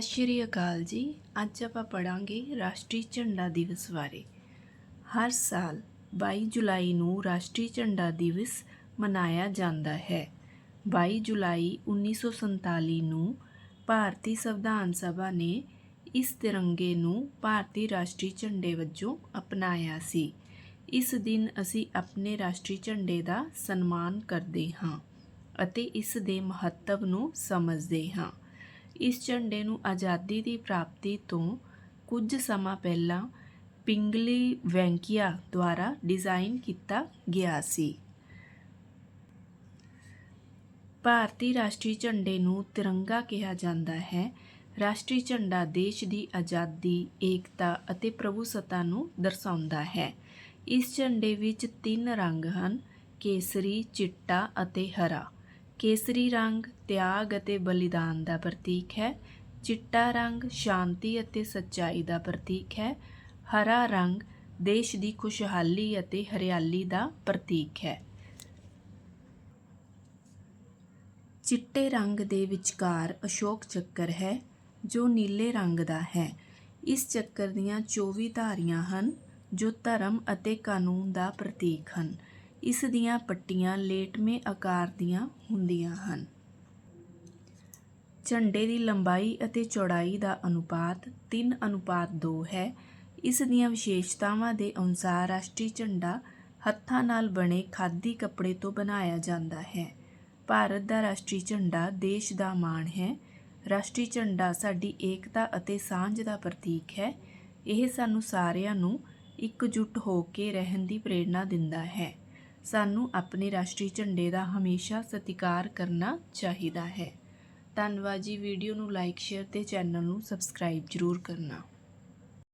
ਸਤਿ ਸ਼੍ਰੀ ਅਕਾਲ ਜੀ। ਅੱਜ ਆਪਾਂ ਪੜਾਂਗੇ ਰਾਸ਼ਟਰੀ ਝੰਡਾ ਦਿਵਸ ਬਾਰੇ। ਹਰ ਸਾਲ 22 ਜੁਲਾਈ ਨੂੰ ਰਾਸ਼ਟਰੀ ਝੰਡਾ ਦਿਵਸ ਮਨਾਇਆ ਜਾਂਦਾ ਹੈ। 22 ਜੁਲਾਈ 1947 ਨੂੰ ਭਾਰਤੀ ਸੰਵਿਧਾਨ ਸਭਾ ਨੇ ਇਸ ਤਿਰੰਗੇ ਨੂੰ ਭਾਰਤੀ ਰਾਸ਼ਟਰੀ ਝੰਡੇ ਵਜੋਂ ਅਪਣਾਇਆ ਸੀ। ਇਸ ਦਿਨ ਅਸੀਂ ਆਪਣੇ ਰਾਸ਼ਟਰੀ ਝੰਡੇ ਦਾ ਸਨਮਾਨ ਕਰਦੇ ਹਾਂ ਅਤੇ ਇਸ ਦੇ ਮਹੱਤਵ ਨੂੰ ਸਮਝਦੇ ਹਾਂ। ਇਸ ਝੰਡੇ ਨੂੰ ਆਜ਼ਾਦੀ ਦੀ ਪ੍ਰਾਪਤੀ ਤੋਂ ਕੁਝ ਸਮਾਂ ਪਹਿਲਾਂ ਪਿੰਗਲੀ ਵੈਂਕੀਆ ਦੁਆਰਾ ਡਿਜ਼ਾਈਨ ਕੀਤਾ ਗਿਆ ਸੀ। ਭਾਰਤੀ ਰਾਸ਼ਟਰੀ ਝੰਡੇ ਨੂੰ ਤਿਰੰਗਾ ਕਿਹਾ ਜਾਂਦਾ ਹੈ। ਰਾਸ਼ਟਰੀ ਝੰਡਾ ਦੇਸ਼ ਦੀ ਆਜ਼ਾਦੀ, ਏਕਤਾ ਅਤੇ ਪ੍ਰਭੂਸੱਤਾ ਨੂੰ ਦਰਸਾਉਂਦਾ ਹੈ। ਇਸ ਝੰਡੇ ਵਿੱਚ ਤਿੰਨ ਰੰਗ ਹਨ ਕੇਸਰੀ, ਚਿੱਟਾ ਅਤੇ ਹਰਾ। ਕੇਸਰੀ ਰੰਗ, ਤਿਆਗ ਅਤੇ ਬਲੀਦਾਨ ਦਾ ਪ੍ਰਤੀਕ ਹੈ। ਚਿੱਟਾ ਰੰਗ, ਸ਼ਾਂਤੀ ਅਤੇ ਸੱਚਾਈ ਦਾ ਪ੍ਰਤੀਕ ਹੈ। ਹਰਾ ਰੰਗ, ਦੇਸ਼ ਦੀ ਖੁਸ਼ਹਾਲੀ ਅਤੇ ਹਰਿਆਲੀ ਦਾ ਪ੍ਰਤੀਕ ਹੈ। ਚਿੱਟੇ ਰੰਗ ਦੇ ਵਿਚਕਾਰ ਅਸ਼ੋਕ ਚੱਕਰ ਹੈ, ਜੋ ਨੀਲੇ ਰੰਗ ਦਾ ਹੈ। ਇਸ ਚੱਕਰ ਦੀਆਂ 24 ਧਾਰੀਆਂ ਹਨ, ਜੋ ਧਰਮ ਅਤੇ ਕਾਨੂੰਨ ਦਾ ਪ੍ਰਤੀਕ ਹਨ। ਇਸ ਦੀਆਂ ਪੱਟੀਆਂ ਲੇਟਵੇਂ ਆਕਾਰ ਦੀਆਂ ਹੁੰਦੀਆਂ ਹਨ। ਝੰਡੇ ਦੀ ਲੰਬਾਈ ਅਤੇ ਚੌੜਾਈ ਦਾ ਅਨੁਪਾਤ 3 ਅਨੁਪਾਤ 2 ਹੈ। ਇਸ ਦੀਆਂ ਵਿਸ਼ੇਸ਼ਤਾਵਾਂ ਦੇ ਅਨੁਸਾਰ ਰਾਸ਼ਟਰੀ ਝੰਡਾ ਹੱਥਾਂ ਨਾਲ ਬਣੇ ਖਾਦੀ ਕੱਪੜੇ ਤੋਂ ਬਣਾਇਆ ਜਾਂਦਾ ਹੈ। ਭਾਰਤ ਦਾ ਰਾਸ਼ਟਰੀ ਝੰਡਾ ਦੇਸ਼ ਦਾ ਮਾਣ ਹੈ। ਰਾਸ਼ਟਰੀ ਝੰਡਾ ਸਾਡੀ ਏਕਤਾ ਅਤੇ ਸਾਂਝ ਦਾ ਪ੍ਰਤੀਕ ਹੈ। ਇਹ ਸਾਨੂੰ ਸਾਰਿਆਂ ਨੂੰ ਇਕਜੁੱਟ ਹੋ ਕੇ ਰਹਿਣ ਦੀ ਪ੍ਰੇਰਣਾ ਦਿੰਦਾ ਹੈ। ਸਾਨੂੰ ਆਪਣੇ ਰਾਸ਼ਟਰੀ ਝੰਡੇ ਦਾ ਹਮੇਸ਼ਾ ਸਤਿਕਾਰ ਕਰਨਾ ਚਾਹੀਦਾ ਹੈ। ਧੰਨਵਾਦ ਜੀ। ਵੀਡੀਓ ਨੂੰ ਲਾਈਕ, ਸ਼ੇਅਰ ਤੇ ਚੈਨਲ ਨੂੰ ਸਬਸਕ੍ਰਾਈਬ ਜ਼ਰੂਰ ਕਰਨਾ।